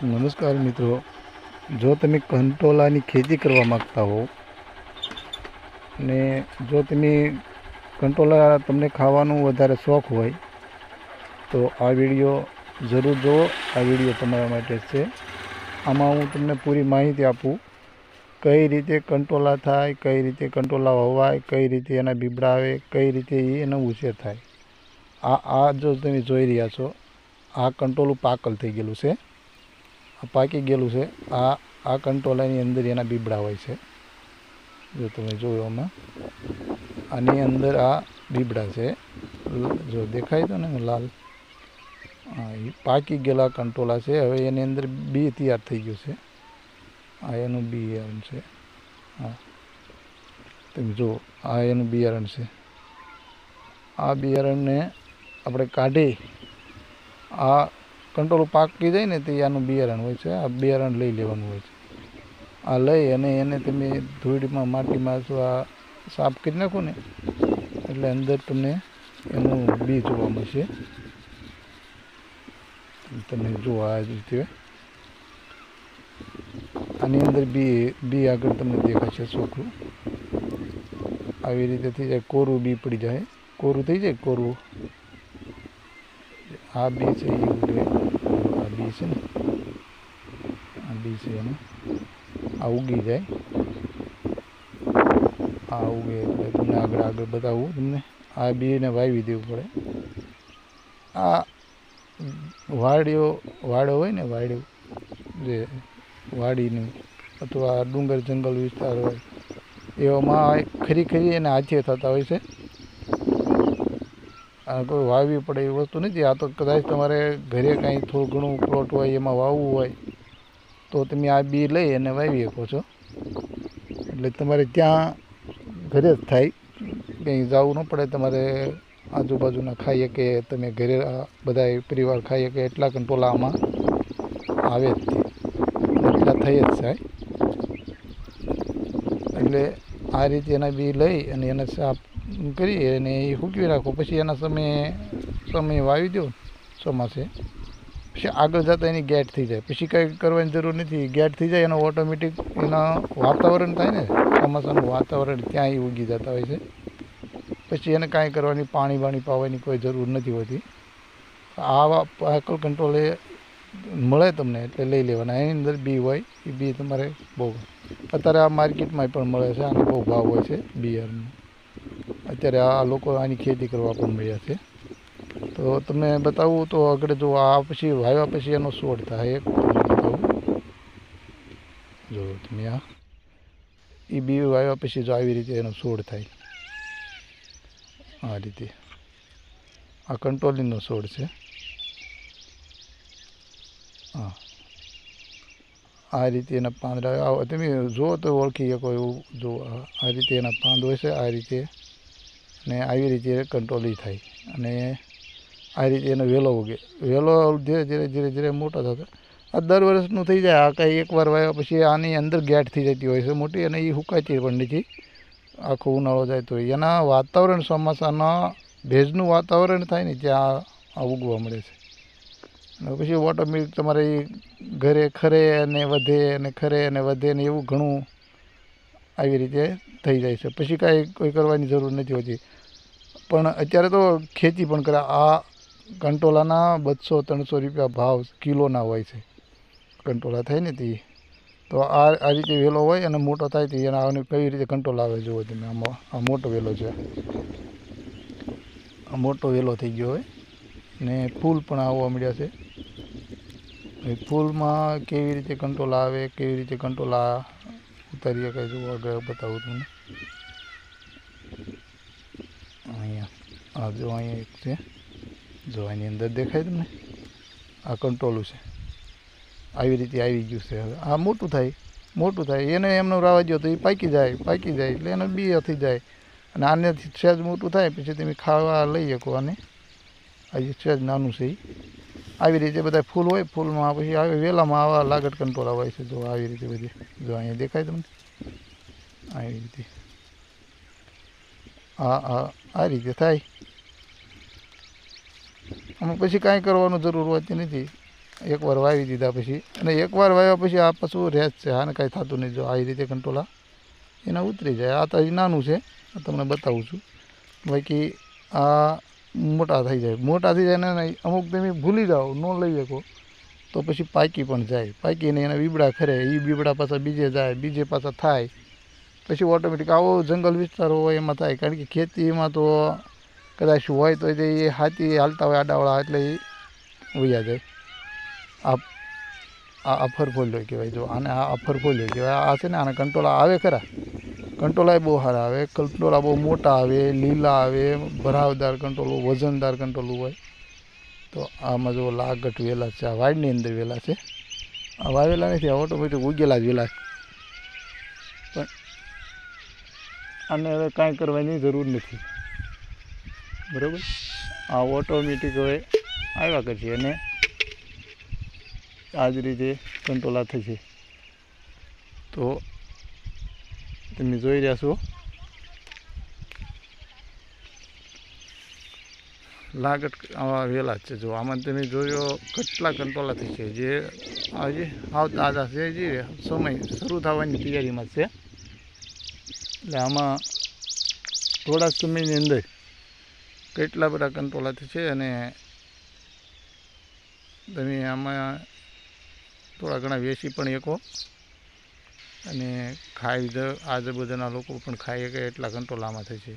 નમસ્કાર મિત્રો. જો તમે કંટોલાની ખેતી કરવા માગતા હો ને જો તમે કંટોલા તમને ખાવાનું વધારે શોખ હોય, તો આ વીડિયો જરૂર જુઓ. આ વીડિયો તમારા માટે છે. આમાં હું તમને પૂરી માહિતી આપું કઈ રીતે કંટોલા થાય, કઈ રીતે કંટોલા હોવાય કઈ રીતે એના બીબડા આવે, કઈ રીતે એનો ઉછેર થાય. આ આ જો તમે જોઈ રહ્યા છો, આ કંટોલું પાકલ થઈ ગયેલું છે. પાકી ગયેલું છે. આ આ કંટોલાની અંદર એના બીબડા હોય છે. જો તમે જોયો આમાં. આની અંદર આ બીબડા છે. જો દેખાય તો ને લાલ. હા એ પાકી ગયેલા કંટોલા છે. હવે એની અંદર બી તૈયાર થઈ ગયું છે. આ એનું બિયારણ છે. હા. તમે જુઓ, આ એનું બિયારણ છે. આ બિયારણને આપણે કાઢી, આ કંટ્રોલ પાકી જાય ને તે આનું બિયારણ હોય છે. આ બિયારણ લઈ લેવાનું હોય છે. આ લઈ અને એને તમે ધૂળમાં માટીમાં અથવા સાફ કરી નાખો ને, એટલે અંદર તમને એનું બી જોવા મળશે. તમે જુઓ આ રીતે. આની અંદર બી બી આગળ તમને દેખાશે ચોખ્ખું આવી રીતે થઈ જાય, કોરું બી પડી જાય. કોરું થઈ જાય, કોરું આ બી છે એ આ બી છે ને. આ બી છે એનું. આ ઉગી જાય. આ ઉગે એટલે તમને આગળ આગળ બતાવું તમને. આ બીને વાવી દેવું પડે. આ વાડીઓ, વાડો હોય ને વાડ્યો જે વાડીનું અથવા ડુંગર જંગલ વિસ્તાર હોય, એવામાં ખરી ખરી એને હાથે થતા હોય છે. કોઈ વાવવી પડે એવી વસ્તુ નથી. આ તો કદાચ તમારે ઘરે કાંઈ થોડું ઘણું પ્લોટ હોય, એમાં વાવવું હોય, તો તમે આ બી લઈ અને વાવી શકો છો. એટલે તમારે ત્યાં ઘરે જ થાય. કંઈ જવું ન પડે તમારે આજુબાજુના ખાઈએ કે તમે ઘરે બધા પરિવાર ખાઈએ કે એટલા કંટોલા આમાં આવે જ એટલા થઈ જ જાય એટલે આ રીતે એના બી લઈ અને એને સાફ કરી અને એ સૂકવી રાખો. પછી એના સમયે સમય વાવી દો ચોમાસે. પછી આગળ જતાં એની ગેટ થઈ જાય. પછી કંઈ કરવાની જરૂર નથી. ગેટ થઈ જાય, એનો ઓટોમેટિક એના વાતાવરણ થાય ને, ચોમાસાનું વાતાવરણ ત્યાં એ ઉગી જતા હોય છે. પછી એને કાંઈ કરવાની પાણી બાણી પાવાની કોઈ જરૂર નથી હોતી. આવા પાકલ કંટ્રોલ એ મળે તમને એટલે લઈ લેવાના. એની અંદર બી હોય, એ બી તમારે બહુ. અત્યારે આ માર્કેટમાં પણ મળે છે, આનો બહુ ભાવ હોય છે બિયારનો અત્યારે આ લોકો આની ખેતી કરવા પણ મળ્યા છે. તો તમને બતાવું તો આગળ જો આ પછી વાવ્યા પછી એનો છોડ થાય એક બતાવું. જો તમે આ એ બી વાવ્યા પછી જો આવી રીતે એનો છોડ થાય. આ રીતે. આ કંટ્રોલિંગનો છોડ છે. હા. આ રીતે એના પાંદડા તમે જુઓ તો ઓળખી શકો એવું જો આ રીતે એના પાંદ હોય છે, આ રીતે ને આવી રીતે કંટ્રોલી થાય. અને આ રીતે એનો વેલો ઉગે. વેલો ધીરે ધીરે ધીરે ધીરે મોટો થતો. આ દર વર્ષનું થઈ જાય. આ કાંઈ એકવાર વાવ્યા પછી આની અંદર ગેટ થઈ જતી હોય છે મોટી અને એ હુકાતી પણ નથી. આખો ઉનાળો જાય તો એના વાતાવરણ ચોમાસાના ભેજનું વાતાવરણ થાય ને ત્યાં આ ઉગવા મળે છે. અને પછી ઓટોમેટિક તમારે એ ઘરે ખરે અને વધે અને ખરે અને વધે ને એવું ઘણું આવી રીતે થઈ જાય છે. પછી કાંઈ કોઈ કરવાની જરૂર નથી હોતી. પણ અત્યારે તો ખેતી પણ કરે. આ કંટોલાના બસો, ત્રણસો રૂપિયા ભાવ કિલોના હોય છે. કંટોલા થાય ને તે. તો આ આ રીતે વેલો હોય અને મોટો થાય તે. એના આને કઈ રીતે કંટ્રોલ આવે જુઓ તમે. આમાં આ મોટો વેલો છે. આ મોટો વેલો થઈ ગયો હોય. ને ફૂલ પણ આવવા મળ્યા છે. ફૂલમાં કેવી રીતે કંટ્રોલ આવે, કેવી રીતે કંટ્રોલ ઉતારીએ કંઈ જુઓ આગળ બતાવું તમને અહીંયા આ જો અહીંયા એક છે. જો આની અંદર દેખાય તમને? આ કંટ્રોલું છે. આવી રીતે આવી ગયું છે હવે. આ મોટું થાય મોટું થાય. એને એમનું રાવા દો તો એ પાકી જાય પાકી જાય એટલે એને બી થઈ જાય. અને આને સહેજ મોટું થાય, પછી તમે ખાવા લઈ શકો આને. આજે સહેજ નાનું છે. આવી રીતે બધા ફૂલ હોય, ફૂલમાં પછી આવી, વેલામાં આવા લાગટ કંટ્રોલ આવે છે. જો આવી રીતે બધી, જો અહીંયા દેખાય તમને? આવી રીતે. આ આ આ રીતે થાય. આમાં પછી કાંઈ કરવાનું જરૂર હોતી નથી. એકવાર વાવી દીધા પછી. અને એકવાર વાવ્યા પછી આ પાછું રહે છે. આને કાંઈ થતું નહીં. જો આ રીતે કંટોલા એના ઉતરી જાય. આ તો નાનું છે. તમને બતાવું છું. બાકી આ મોટા થઈ જાય. મોટા થઈ જાય ને અમુક તમે ભૂલી જાઓ, ન લઈ શકો. તો પછી પાકી પણ જાય. પાકીને એના બીબડા ખરે. એ બીબડા પાછા બીજે જાય, બીજે પાછા થાય. પછી ઓટોમેટિક આવો જંગલ વિસ્તાર હોય એમાં થાય. કારણ કે ખેતીમાં તો કદાચ હોય તો એ હાથી હાલતા હોય આડાવાળા, એટલે એ વયા જાય આ આ અફર ફોલ્યો કહેવાય જો, આને આ અફર ફોલ્યો કહેવાય. આ છે ને આને કંટોળા આવે ખરા? કંટોળાય બહુ સારા આવે. કંટોળા બહુ મોટા આવે, લીલા આવે, ભરાવદાર કંટોલું વજનદાર કંટોલું હોય. તો આમાં જો લાગટ વેલા છે, આ વાડની અંદર વેલા છે. આ વાવેલા નથી, આ ઓટોમેટિક ઉગેલા જ વેલા પણ આને હવે કાંઈ કરવાની જરૂર નથી. બરાબર? આ ઓટોમેટિક હવે આવ્યા કરશે અને આ જ રીતે કંટ્રોલા થશે. તો તમે જોઈ રહ્યા છો. લાગટ આવા વહેલા છે. જો આમાં તમે જોયો કેટલા કંટ્રોલા થશે. જે આજે આવતા આવતા છે જે સમય શરૂ થવાની તૈયારીમાં છે. એટલે આમાં થોડા સમયની અંદર કેટલા બધા કંટ્રોલાથી છે અને તમે આમાં થોડા ઘણા વેચી પણ શકો અને ખાઈ આજે આજુબાજુના લોકો પણ ખાઈ શકે એટલા કંટ્રોલામાં થાય છે.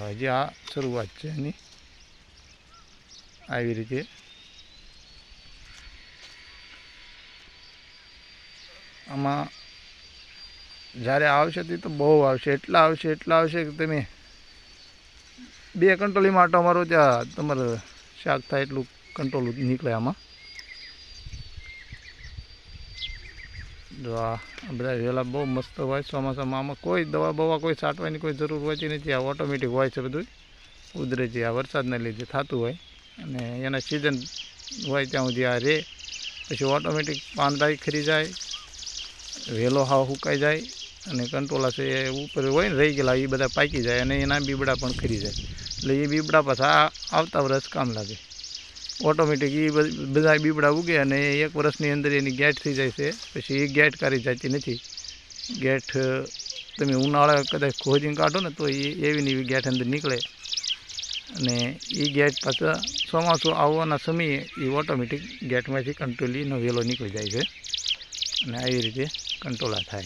હજી આ શરૂઆત છે એની. આવી રીતે. આમાં જ્યારે આવશે તે તો બહુ આવશે. એટલા આવશે એટલા આવશે કે તમે બે કંટ્રોલી માટે અમારો ત્યાં તમારે શાક થાય એટલું કંટ્રોલ નીકળે આમાં. જો આ બધા વેલા બહુ મસ્ત હોય ચોમાસામાં. આમાં કોઈ દવા બવા કોઈ છાંટવાની કોઈ જરૂર હોતી નથી. આ ઓટોમેટિક હોય છે બધું કુદરતી આ વરસાદના લીધે થતું હોય. અને એના સિઝન હોય ત્યાં સુધી આ રે. પછી ઓટોમેટિક પાંદાઈ ખરી જાય. વેલો હાવ સુકાઈ જાય. અને કંટ્રોલા છે એ ઉપર હોય ને રહી ગયેલા, એ બધા પાકી જાય અને એના બીબડા પણ ખરી જાય. એટલે એ બીબડા પાછા આવતા વરસ કામ લાગે. ઓટોમેટિક એ બધા બીબડા ઉગે અને એક વર્ષની અંદર એની ગેટ થઈ જાય છે. પછી એ ગેટ કાઢી જતી નથી. ગેટ તમે ઉનાળા કદાચ ખોજીને કાઢો ને તો એ એવી ને એવી ગેટ અંદર નીકળે. અને એ ગેટ પાછા ચોમાસું આવવાના સમયે એ ઓટોમેટિક ગેટમાંથી કંટ્રોલીનો વેલો નીકળી જાય છે. અને આવી રીતે કંટ્રોલા થાય.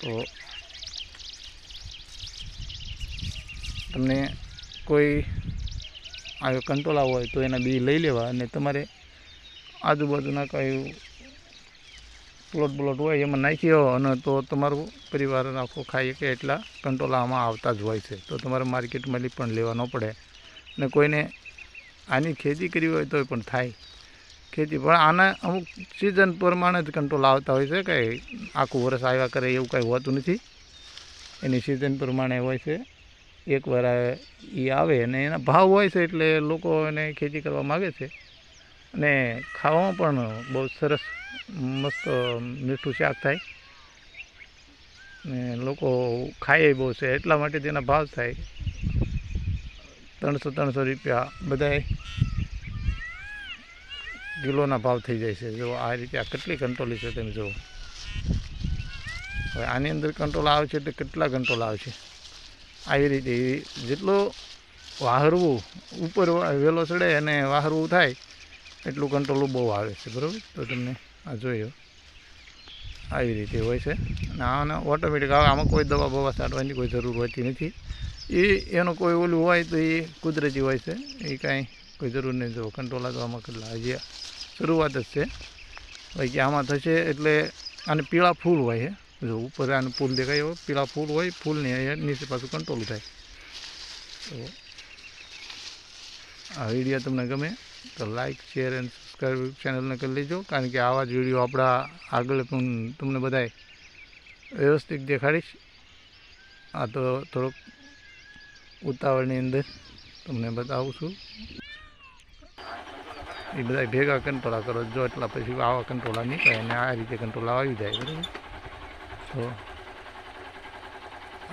તો તમને કોઈ આવ્યો કંટ્રોલા હોય તો એના બી લઈ લેવા અને તમારે આજુબાજુના કંઈ પ્લોટ પ્લોટ હોય એમાં નાખી આવો અને તો તમારું પરિવાર આખો ખાઈ કે એટલા કંટોલામાં આવતા જ હોય છે. તો તમારે માર્કેટમાંથી પણ લેવા ન પડે. અને કોઈને આની ખેતી કરવી હોય તો પણ થાય. ખેતી. પણ આના અમુક સિઝન પ્રમાણે જ કંટ્રોલ આવતા હોય છે કંઈ આખું વરસ આવ્યા કરે એવું કાંઈ હોતું નથી. એની સિઝન પ્રમાણે હોય છે. એકવાર એ આવે અને એના ભાવ હોય છે એટલે લોકો એને ખેતી કરવા માગે છે. અને ખાવામાં પણ બહુ સરસ મસ્ત મીઠું શાક થાય. ને લોકો ખાય બહુ છે. એટલા માટે તેના ભાવ થાય. ત્રણસો ત્રણસો રૂપિયા બધાય. કિલોના ભાવ થઈ જાય છે. જો આ રીતે આ કેટલી કંટ્રોલી છે તમે જુઓ. હવે આની અંદર કંટ્રોલ આવે છે એટલે કેટલા કંટ્રોલ આવે છે. આવી રીતે જેટલું વાહરવું ઉપર વેલો ચડે અને વાહરવું થાય, એટલું કંટ્રોલ બહુ આવે છે. બરાબર? તો તમને આ જોયો આવી રીતે હોય છે. અને આને ઓટોમેટિક આવે આમાં કોઈ દવા બવા છાંટવાની કોઈ જરૂર હોતી નથી. એ એનું કોઈ ઓલું હોય તો એ કુદરતી હોય છે. એ કાંઈ કોઈ જરૂર નહીં જો કંટ્રોલ આમાં કેટલા હજી શરૂઆત જ છે. બાકી આમાં થશે એટલે આને પીળા ફૂલ હોય છે જો ઉપર આને ફૂલ દેખાય એવો, પીળા ફૂલ હોય, ફૂલની અહીંયા નીચે પાછું કંટ્રોલ થાય. તો આ વીડિયો તમને ગમે તો લાઇક શેર એન્ડ સબસ્ક્રાઈબ ચેનલને કરી લેજો. કારણ કે આવા જ વીડિયો આપણા આગળ પણ તમને બધાય વ્યવસ્થિત દેખાડીશ. આ તો થોડોક ઉતાવળની અંદર તમને બતાવું છું. એ બધા ભેગા કંટોળા કરો. જો એટલા પછી આવા કંટોળા નીકળે અને આ રીતે કંટોળા આવી જાય, બરાબર? તો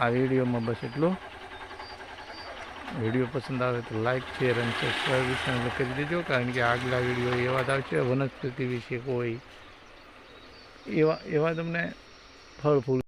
આ વિડીયોમાં બસ એટલું. વીડિયો પસંદ આવે તો લાઇક શેર અને સબસ્ક્રાઈબ કરી દેજો, કારણ કે આગલા વીડિયો એવા જ આવશે. વનસ્પતિ વિશે કોઈ એવા એવા તમને ફળ, ફૂલ